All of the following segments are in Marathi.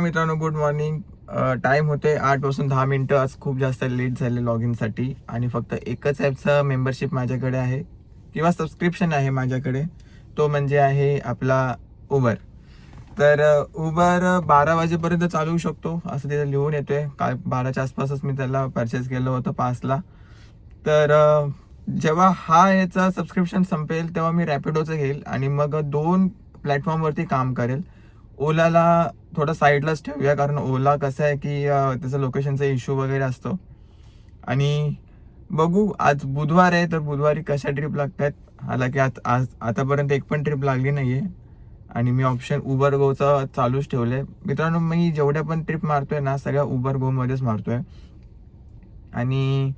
मित्रांनो गुड मॉर्निंग टाइम होते आठपासून दहा मिनिटं. आज खूप जास्त लेट झाले लॉग इनसाठी आणि फक्त एकच ॲपचं मेंबरशिप माझ्याकडे आहे. किंवा सबस्क्रिप्शन आहे माझ्याकडे. तो म्हणजे आहे आपला उबर तर उबर बारा वाजेपर्यंत चालवू शकतो. असं तिथं लिहून येतोय. काल बाराच्या आसपासच मी त्याला परचेस केलं होतं पाचला. तर जेव्हा हा याचा सबस्क्रिप्शन संपेल तेव्हा मी रॅपिडोचं घेईल. आणि मग दोन प्लॅटफॉर्मवरती काम करेल. ओलाला थोडं साईडलाच ठेवूया कारण ओला कसं आहे की त्याचं लोकेशनचा इश्यू वगैरे असतो. आणि बघू आज बुधवार आहे तर बुधवारी कशा ट्रिप लागतात हालाकी आज आज आतापर्यंत एक पण ट्रिप लागली नाही आहे आणि मी ऑप्शन उबर गोचं चालूच ठेवलं आहे मित्रांनो मी जेवढ्या पण ट्रिप मारतोय ना सगळ्या उबर गोमध्येच मारतो मारतोय. आणि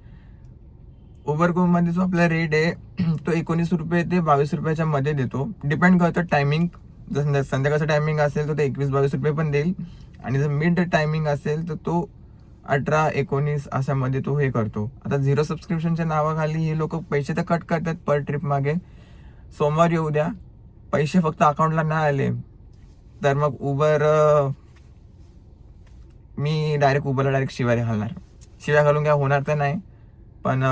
उबर गोमध्ये जो आपला रेट आहे तो एकोणीस रुपये ते बावीस रुपयाच्या मध्ये देतो. डिपेंड करतं टायमिंग जर संध्या- संध्याकाळचं टायमिंग असेल तर तो एकवीस बावीस रुपये पण देईल. आणि जर मिड टायमिंग असेल तर तो अठरा एकोणीस अशामध्ये तो हे करतो. आता झिरो सबस्क्रिप्शनच्या नावाखाली हे लोक पैसे तर कट करतात पर ट्रिप मागे. सोमवार येऊ द्या. पैसे फक्त अकाउंटला नाही आले. तर मग उबर मी डायरेक्ट उबरला डायरेक्ट शिवाय घालणार. शिवाय घालून काय होणार तर नाही. पण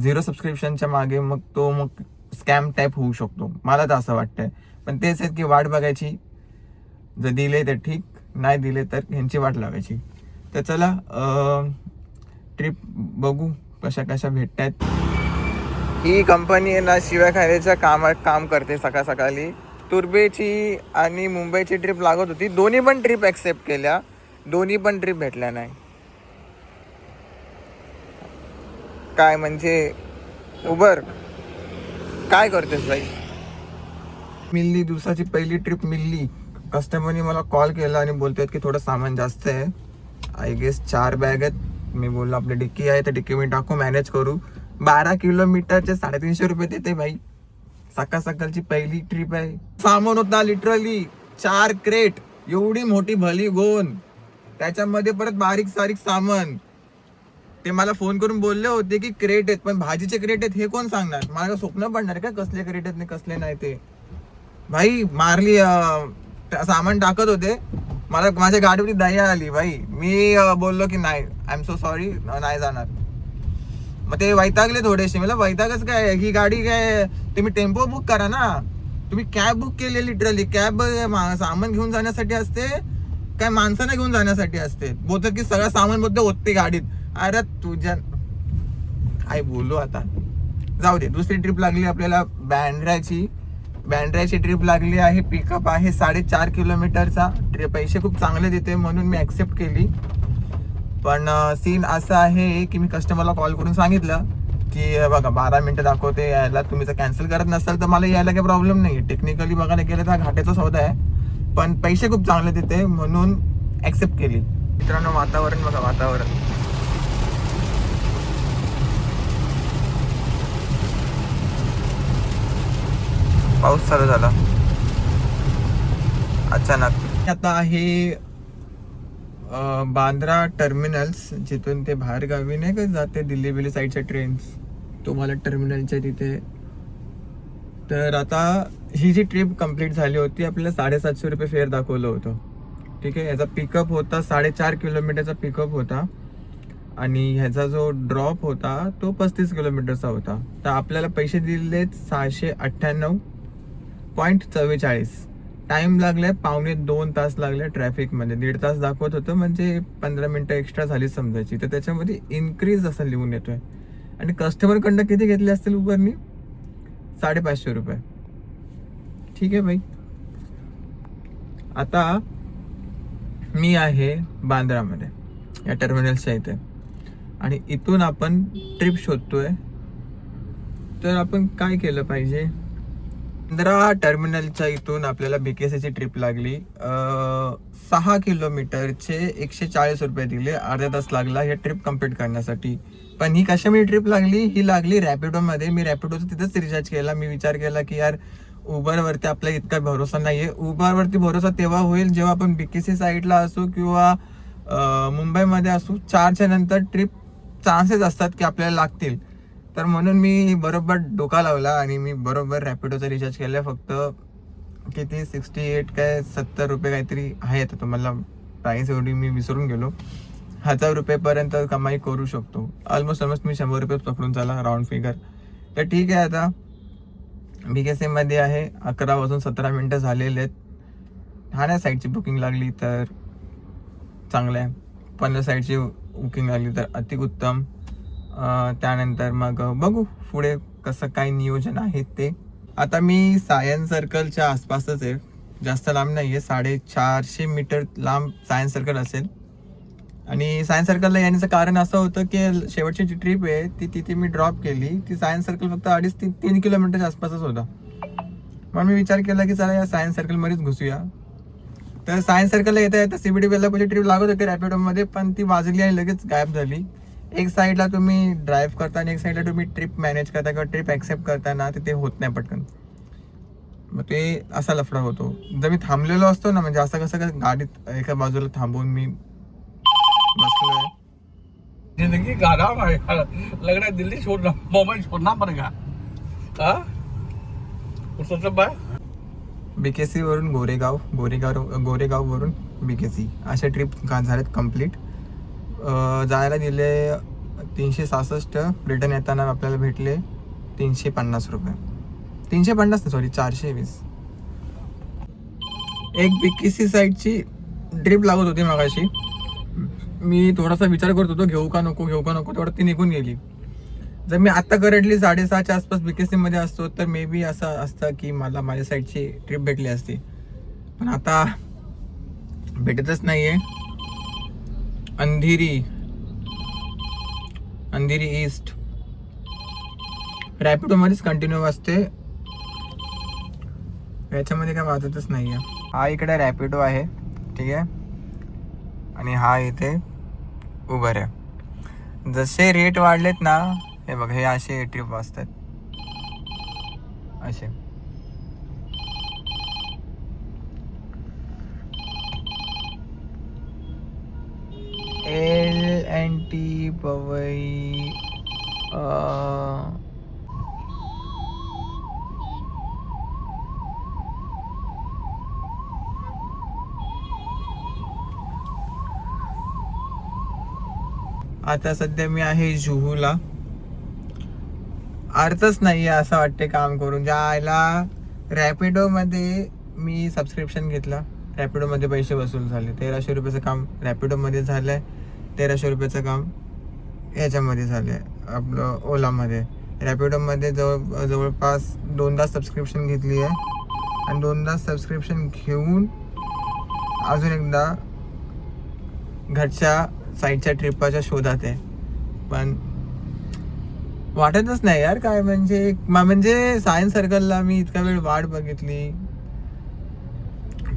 झिरो सबस्क्रिप्शनच्या मागे मग तो मग स्कॅम टाईप होऊ शकतो. मला तर असं वाटतंय. पण तेच आहेत की वाट बघायची. जर दिले तर ठीक नाही दिले तर ह्यांची वाट लावायची तर चला ट्रिप बघू कशा कशा भेटतायत. ही कंपनी आहे ना शिव्या खायच्या कामात काम करते सकाळ सकाळी. तुर्बेची आणि मुंबईची ट्रिप लागत होती. दोन्ही पण ट्रिप ॲक्सेप्ट केल्या. दोन्ही पण ट्रिप भेटल्या नाही. काय म्हणजे उबर काय करतेस भाई? मिल्ली दिवसाची पहिली ट्रिप मिल्ली. कस्टमरने मला कॉल केला आणि बोलतोय की थोडं सामान जास्त आहे. आय गेस चार बॅग आहेत. मी बोललो आपली डिक्की आहे तर डिक्की मी टाकू मॅनेज करू. बारा किलोमीटरचे साडेतीनशे रुपये देते भाई. सकाळ सकाळची पहिली ट्रिप आहे. सामान होता लिटरली चार क्रेट एवढी मोठी भली गोन. त्याच्यामध्ये परत बारीक सारीक सामान. ते मला फोन करून बोलले होते की क्रेट आहेत पण भाजीचे क्रेट आहेत हे कोण सांगणार? मला स्वप्न पडणार का कसले क्रेट आहेत आणि कसले नाही ते? भाई मारली सामान टाकत होते. मला माझ्या गाडीवरती दया आली भाई. मी बोललो की नाही. आय एम सो सॉरी नाही जाणार. मग ते वैतागले थोडेसे. मला वैतागच काय? ही गाडी काय? तुम्ही टेम्पो बुक करा ना. तुम्ही कॅब बुक केली लिटरली कॅब सामान घेऊन जाण्यासाठी असते काय माणसांना घेऊन जाण्यासाठी असते. बोलतात की सगळं सामान बोलते होते गाडीत. अरे तुझ्या काय बोलू आता? जाऊ दे दुसरी ट्रिप लागली आपल्याला बँड्राची बँड्राची ट्रिप लागली आहे पिकअप आहे साडेचार किलोमीटरचा. ट्रिप पैसे खूप चांगले देते म्हणून मी ॲक्सेप्ट केली. पण सीन असं आहे की मी कस्टमरला कॉल करून सांगितलं की बघा बारा मिनटं दाखवते यायला तुम्ही जर कॅन्सल करत नसाल तर मला यायला काही प्रॉब्लेम नाही टेक्निकली बघायला गेलं तर हा घाट्याचा सौदा आहे. पण पैसे खूप चांगले देते म्हणून ॲक्सेप्ट केली. मित्रांनो वातावरण बघा वातावरण. पाऊस चालू झाला. अचानक. आता आहे बांद्रा टर्मिनल्स जिथून ते बाहेर गावी नाही का जाते दिल्ली बिल्ली साईडच्या ट्रेन्स तुम्हाला टर्मिनलच्या तिथे. तर आता ही जी ट्रिप कंप्लीट झाली होती आपल्याला साडेसातशे रुपये फेअर दाखवलं होतं. ठीक आहे? याचा पिकअप होता साडेचार किलोमीटरचा पिकअप होता. आणि ह्याचा जो ड्रॉप होता तो पस्तीस किलोमीटरचा होता. तर आपल्याला पैसे दिलेत सहाशे अठ्ठ्याण्णव. पॉईंट चव्वेचाळीस. टाईम लागलाय पावणे दोन तास लागले ट्रॅफिकमध्ये दीड तास दाखवत होतं म्हणजे पंधरा मिनटं एक्स्ट्रा झाली समजायची. तर त्याच्यामध्ये इन्क्रीज असं लिहून येतोय. आणि कस्टमरकडनं किती घेतले असतील उबरनी साडेपाचशे रुपये. ठीक आहे भाई आता मी आहे बांद्रामध्ये या टर्मिनल्सच्या इथे. आणि इथून आपण ट्रिप शोधतोय. तर आपण काय केलं पाहिजे? बांद्रा टर्मिनलच्या इथून आपल्याला बीकेसीची ट्रिप लागली. सहा किलोमीटरचे एकशे चाळीस रुपये दिले अर्धा तास लागला हे ट्रिप कंप्लीट करण्यासाठी. पण ही कशामुळे ट्रिप लागली? ही लागली रॅपिडोमध्ये मी रॅपिडोचा तिथेच रिचार्ज केला. मी विचार केला की यार उबरवरती आपला इतका भरोसा नाही आहे उबरवरती भरोसा तेव्हा होईल जेव्हा आपण बीकेसी साईडला असू किंवा मुंबईमध्ये असू. चारच्या नंतर ट्रिप चान्सेस असतात की आपल्याला लागतील. तर म्हणून मी बरोबर डोका लावला आणि मी बरोबर रॅपिडोचा रिचार्ज केला. फक्त किती? सिक्स्टी एट काय? सत्तर रुपये काहीतरी आहे तर तुम्हाला प्राईस एवढी मी विसरून गेलो. हजार रुपयेपर्यंत कमाई करू शकतो. ऑलमोस्ट ऑलमोस्ट मी शंभर रुपये पकडून चाला राऊंड फिगर तर ठीक आहे आता. बी के सीमध्ये आहे. अकरा वाजून सतरा मिनटं झालेले आहेत. ठाण्या साईडची बुकिंग लागली तर चांगलं आहे. पन्नास साईडची बुकिंग लागली तर अतिउत्तम. उत्तम त्यानंतर मग बघू पुढे कसं काय नियोजन आहे ते. आता मी सायन्स सर्कलच्या आसपासच आहे. जास्त लांब नाही आहे साडेचारशे मीटर लांब सायन्स सर्कल असेल. आणि सायन्स सर्कलला येण्याचं कारण असं होतं की शेवटची जी ट्रिप आहे ती तिथे मी ड्रॉप केली. ती सायन्स सर्कल फक्त अडीच ती तीन किलोमीटरच्या आसपासच होता. मग मी विचार केला की चला या सायन्स सर्कलमध्येच घुसूया. तर सायन्स सर्कलला येता येतं सीबीडी बेलापूरची ट्रिप लागत होती रॅपिडोमध्ये पण ती वाजली आणि लगेच गायब झाली. एक साईडला तुम्ही ड्राईव्ह करता आणि एक साईडला तुम्ही ट्रिप मॅनेज करता किंवा ट्रिप ॲक्सेप्ट करताना तर ते होत नाही पटकन. मग ते असा लफडा होतो. जर मी थांबलेलो असतो ना म्हणजे असं कसं कसं गाडीत एका बाजूला थांबून मी बसलोय. जिंदगी का नाम है लग रहा है दिल्ली छोड़ना मुंबई छोड़ना पड़ेगा हाँ? बाय. बीकेसी वरून गोरेगाव गोरेगाव गोरेगाववरून बीकेसी अशा ट्रिप का झाल्यात कंप्लीट जायला दिले तीनशे सहासष्ट. रिटर्न येताना आपल्याला भेटले तीनशे पन्नास रुपये. तीनशे पन्नास सॉरी चारशे वीस. एक बीकेसी साईडची ड्रिप लागत होती मागाशी. मी थोडासा विचार करत होतो घेऊ का नको घेऊ का नको तेवढं ती निघून गेली. जर मी आत्ता करंटली साडेसहाच्या आसपास बी के सीमध्ये असतो तर मे बी असं असतं की मला माझ्या साईडची ट्रिप भेटली असती. पण आता भेटतच नाही आहे अंधेरी अंधेरी ईस्ट. रॅपिडोमध्येच कंटिन्यू असते याच्यामध्ये काय वाजतच आहे हा इकडे रॅपिडो आहे. ठीक आहे? आणि हा इथे उबर आहे जसे रेट वाढलेत ना हे बघ हे असे ट्रिप वाजतात असे. एल एन टी पवई आता सध्या मी आहे जुहूला. अर्थच नाही आहे असं वाटते काम करून. ज्याला रॅपिडोमध्ये मी सबस्क्रिप्शन घेतलं. रॅपिडोमध्ये पैसे वसूल झाले. तेराशे रुपयाचं काम रॅपिडोमध्ये झालं आहे तेराशे रुपयाचं काम ह्याच्यामध्ये झालं आहे आपलं ओलामध्ये. रॅपिडोमध्ये जवळ जवळपास दोनदा सबस्क्रिप्शन घेतली आहे आणि दोनदा सबस्क्रिप्शन घेऊन अजून एकदा घरच्या साईडच्या ट्रिपाच्या शोधात आहे. पण वाटतच नाही यार काय म्हणजे म्हणजे सायन्स सर्कलला मी इतका वेळ वाट बघितली.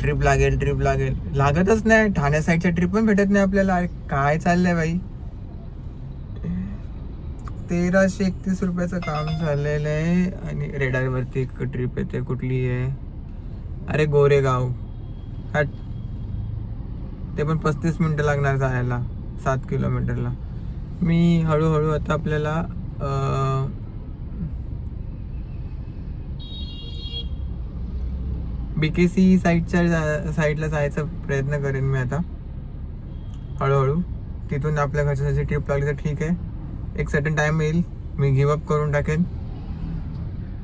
ट्रिप लागेल ट्रिप लागेल. लागतच नाही. ठाण्या साईडच्या ट्रिप पण भेटत नाही आपल्याला. अरे काय चाललंय बाई? तेराशे एकतीस रुपयाचं काम झालेलं आहे. आणि रेडार वरती एक ट्रिप येते. कुठली आहे? अरे गोरेगाव. हट. ते पण पस्तीस मिनटं लागणार जायला. सात किलोमीटरला. मी हळूहळू आता आपल्याला बी के सी साईडच्या साईडला जायचा प्रयत्न करेन मी आता. हळूहळू. तिथून आपल्या घरच्यासाठी ट्रिप लागली तर ठीक आहे. एक सर्टन टाईम येईल. मी गिवअप करून टाकेन.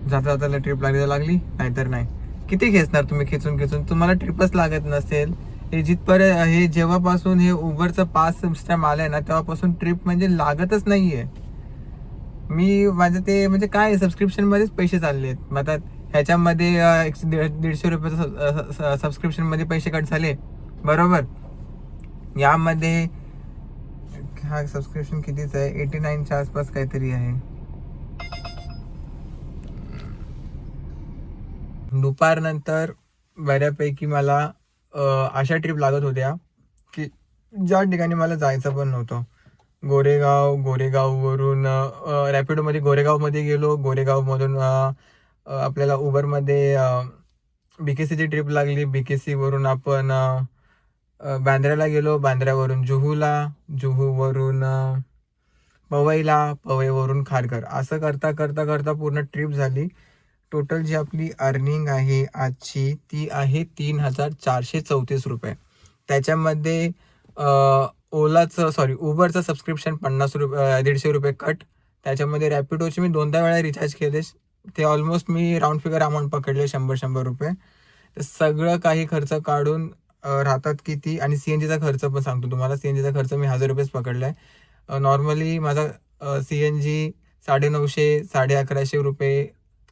जाता जाताला ट्रिप लागली तर लागली नाहीतर नाही. किती खेचणार तुम्ही खेचून खेचून? तुम्हाला ट्रिपच लागत नसेल. हे जिथपर्यंत हे जेव्हापासून हे उबरचं पास सिस्टम आहे ना तेव्हापासून ट्रिप म्हणजे लागतच नाही आहे मी माझं ते म्हणजे काय सबस्क्रिप्शनमध्येच पैसे चालले आहेत मग आता ह्याच्यामध्ये एकशे दीड- दीडशे रुपयाचं सबस्क्रिप्शनमध्ये पैसे कट झाले. बरोबर? यामध्ये हा सबस्क्रिप्शन कितीच आहे? एटी नाईनच्या आसपास काहीतरी आहे. दुपारनंतर बऱ्यापैकी मला अशा ट्रिप लागत होत्या की ज्या ठिकाणी मला जायचं पण नव्हतं. गोरेगाव गोरेगाववरून रॅपिडोमध्ये गोरेगावमध्ये गेलो. गोरेगावमधून अं, आपल्याला उबरमध्ये बी के सीची ट्रिप लागली. बी के सीवरून आपण बांद्र्याला गेलो. बांद्र्यावरून जुहूला जुहूवरून पवईला पवईवरून खारघर. असं करता करता करता पूर्ण ट्रिप झाली. टोटल जी आपली अर्निंग आहे आजची ती आहे तीन हजार चारशे चौतीस रुपये. त्याच्यामध्ये ओलाचं सॉरी उबरचं सबस्क्रिप्शन पन्नास रुपये दीडशे रुपये कट त्याच्यामध्ये रॅपिडोचे मी दोनदा वेळा रिचार्ज केले ते ऑलमोस्ट मी राऊंड फिगर अमाऊंट पकडले शंभर शंभर रुपये. तर सगळं काही खर्च काढून राहतात किती? आणि सी एन जीचा खर्च पण सांगतो तुम्हाला. सी एन जीचा खर्च मी हजार रुपयेच पकडला आहे नॉर्मली माझा सी एन जी साडेनऊशे साडे अकराशे रुपये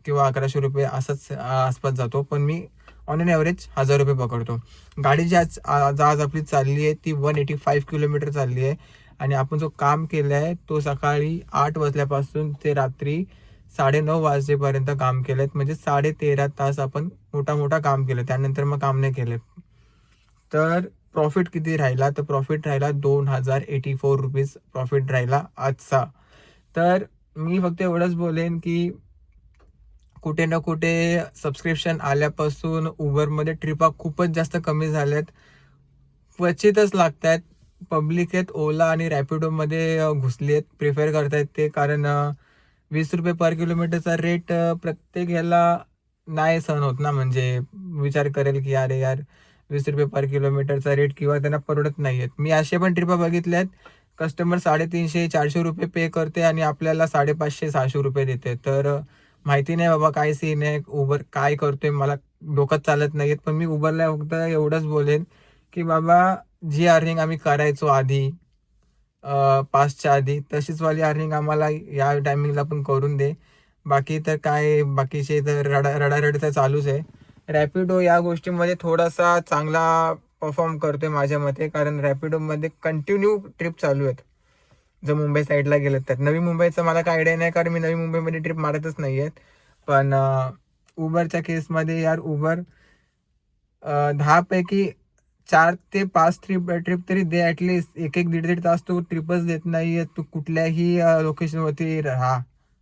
किंवा अकराशे रुपये असंच आसपास जातो. पण मी ऑन एन ॲव्हरेज हजार रुपये पकडतो. गाडी जी आज आज आज आपली चालली आहे ती वन एटी फाईव्ह किलोमीटर चालली आहे. आणि आपण जो काम केलं आहे तो सकाळी आठ वाजल्यापासून ते रात्री साडेनऊ वाजेपर्यंत काम केलं म्हणजे साडे तेरा तास आपण मोठा मोठा काम केलं. त्यानंतर मग काम नाही केलं तर प्रॉफिट किती राहिला? तर प्रॉफिट राहिला दोन हजार एटी फोर रुपीज प्रॉफिट राहिला आजचा. तर मी फक्त एवढंच बोलेन की कुठे ना कुठे सबस्क्रिप्शन आल्यापासून उबरमध्ये ट्रिपा खूपच जास्त कमी झाल्यात. क्वचितच लागत आहेत पब्लिक आहेत ओला आणि रॅपिडोमध्ये घुसली आहेत प्रिफर करतायत ते कारण वीस रुपये पर किलोमीटरचा रेट प्रत्येक ह्याला नाही सहन होत ना. म्हणजे विचार करेल की अरे यार वीस रुपये पर किलोमीटरचा रेट किंवा त्यांना परवडत नाही आहेत मी असे पण ट्रिपा बघितल्यात आहेत कस्टमर साडेतीनशे चारशे रुपये पे करते आणि आपल्याला साडेपाचशे सहाशे रुपये देते. तर माहिती नाही बाबा काय सीन आहे उबर काय करतोय मला डोक्यात चालत नाहीयेत. पण मी उबरला फक्त एवढंच बोलेन की बाबा जी अर्निंग आम्ही करायचो आधी पाचच्या आधी. तशीच वाली अर्निंग आम्हाला या टायमिंगला पण करून दे. बाकी तर काय बाकीचे तर रडा रडारड तर चालूच आहे. रॅपिडो या गोष्टीमध्ये थोडासा चांगला परफॉर्म करतोय माझ्या मते. कारण रॅपिडोमध्ये कंटिन्यू ट्रिप चालू आहेत. जर मुंबई साईडला गेलं तर. नवी मुंबईचं मला काय आयडिया नाही. कारण मी नवी मुंबईमध्ये ट्रिप मारतच नाही आहेत पण उबरच्या केसमध्ये यार उबर दहापैकी चार ते पाच ट्रिप ट्रिप तरी दे ॲटलिस्ट एक एक दीड दीड तास तू ट्रिपच देत नाही तू कुठल्याही लोकेशनवरती राहा.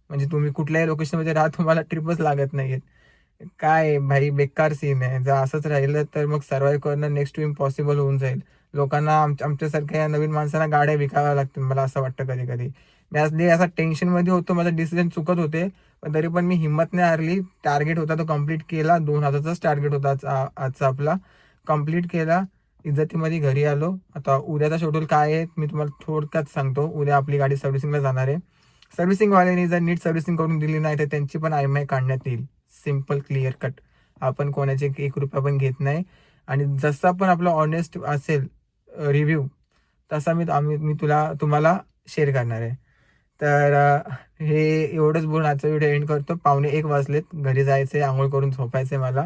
म्हणजे तुम्ही कुठल्याही लोकेशनमध्ये राहा तुम्हाला ट्रिपच लागत नाही आहेत काय भाई बेकार सीन आहे. जर असंच राहिलं तर मग सर्वाईव्ह करणं नेक्स्ट टू इम्पॉसिबल होऊन जाईल. लोकांना आमच्या आमच्यासारख्या या नवीन माणसांना गाड्या विकाव्या लागतील मला असं वाटतं कधी कधी मी आज लई असा टेन्शनमध्ये होतो. माझा डिसिजन चुकत होते. पण तरी पण मी हिंमत नाही हारली. टार्गेट होता तो कंप्लीट केला. दोन हजारचाच टार्गेट होता आज- आजचा आपला. कंप्लीट केला इज्जतीमध्ये घरी आलो. आता उद्याचा शेड्यूल काय आहे मी तुम्हाला थोडक्यात सांगतो. उद्या आपली गाडी सर्व्हिसिंगला जाणार आहे. सर्व्हिसिंगवाल्यांनी जर नीट सर्व्हिसिंग करून दिली नाही तर त्यांची पण आय एम आय काढण्यात येईल. सिंपल क्लिअर कट आपण कोणाचे एक रुपया पण घेत नाही. आणि जसा पण आपला ऑनेस्ट असेल रिव्ह्यू तसा मी आम्ही मी तुला तुम्हाला शेअर करणार आहे. तर हे एवढंच बोलून आजचा व्हिडिओ एंड करतो. पावणे एक वाजलेत. घरी जायचे आंघोळ करून झोपायचे मला.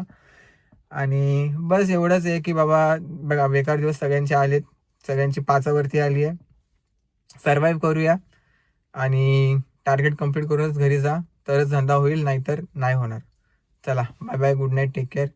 आणि बस एवढंच आहे की बाबा बघा बेकार दिवस सगळ्यांचे आलेत. सगळ्यांची पाचावरती आली आहे. सर्वाईव्ह करूया. आणि टार्गेट कंप्लीट करूनच घरी जा. तरच धंदा होईल नाहीतर नाही होणार. चला bye bye good night take care